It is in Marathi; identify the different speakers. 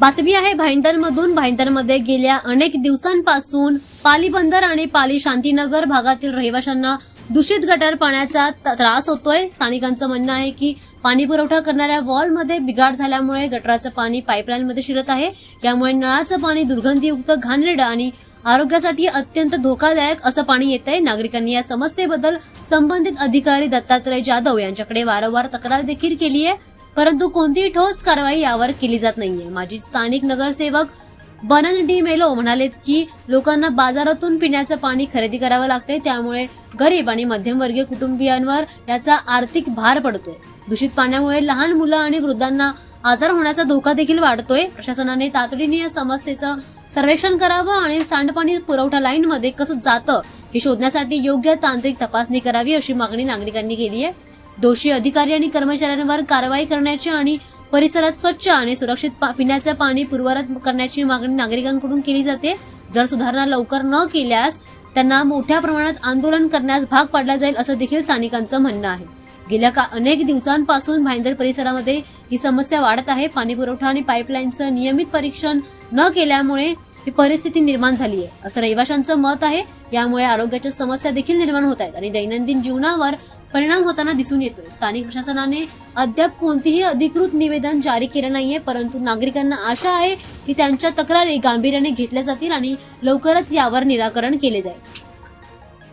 Speaker 1: बातमी आहे भाईंदरमधून. भाईंदरमध्ये गेल्या अनेक दिवसांपासून पाली बंदर आणि पाली शांतीनगर भागातील रहिवाशांना दूषित गटार पाण्याचा त- त्रास होतोय. स्थानिकांचं म्हणणं आहे की पाणी पुरवठा करणाऱ्या वॉलमध्ये बिघाड झाल्यामुळे गटाराचं पाणी पाईपलाईनमध्ये शिरत आहे. यामुळे नळाचं पाणी दुर्गंधीयुक्त घाणेरडं आणि आरोग्यासाठी अत्यंत धोकादायक असं पाणी येत आहे नागरिकांनी या समस्येबद्दल संबंधित अधिकारी दत्तात्रय जाधव यांच्याकडे वारंवार तक्रार देखील केली आहे परंतु कोणतीही ठोस कारवाई यावर केली जात नाहीये. माजी स्थानिक नगरसेवक बनन डी मेलो म्हणालेत की लोकांना बाजारातून पिण्याचं पाणी खरेदी करावं लागतंय त्यामुळे गरीब आणि मध्यमवर्गीय कुटुंबियांवर याचा आर्थिक भार पडतोय. दूषित पाण्यामुळे लहान मुलं आणि वृद्धांना आजार होण्याचा धोका देखील वाढतोय. प्रशासनाने तातडीने या समस्येचं सर्वेक्षण करावं आणि सांडपाणी पुरवठा लाईनमध्ये कसं जातं हे शोधण्यासाठी योग्य तांत्रिक तपासणी करावी अशी मागणी नागरिकांनी केली आहे. दोषी अधिकारी आणि कर्मचाऱ्यांवर कारवाई करण्याची आणि परिसरात स्वच्छ आणि सुरक्षित पा- पिण्याचं पाणी पूर्ववत करण्याची मागणी नागरिकांकडून केली जाते. जर सुधारणा लवकर न केल्यास त्यांना मोठ्या प्रमाणात आंदोलन करण्यास भाग पाडला जाईल असं देखील स्थानिकांचं म्हणणं आहे. गेल्या का अनेक दिवसांपासून भाईंदर परिसरामध्ये ही समस्या वाढत आहे. पाणी पुरवठा आणि पाईपलाईनचं नियमित परीक्षण न केल्यामुळे ही परिस्थिती निर्माण झाली आहे असं रहिवाशांचं मत आहे. यामुळे आरोग्याच्या समस्या देखील निर्माण होत आहेत आणि दैनंदिन जीवनावर परिणाम होताना दिसून येतोय. स्थानिक प्रशासनाने अद्याप कोणतीही अधिकृत निवेदन जारी केलं नाहीये परंतु नागरिकांना आशा आहे की त्यांच्या तक्रारी गांभीर्याने घेतल्या जातील आणि लवकरच यावर निराकरण केले जाईल.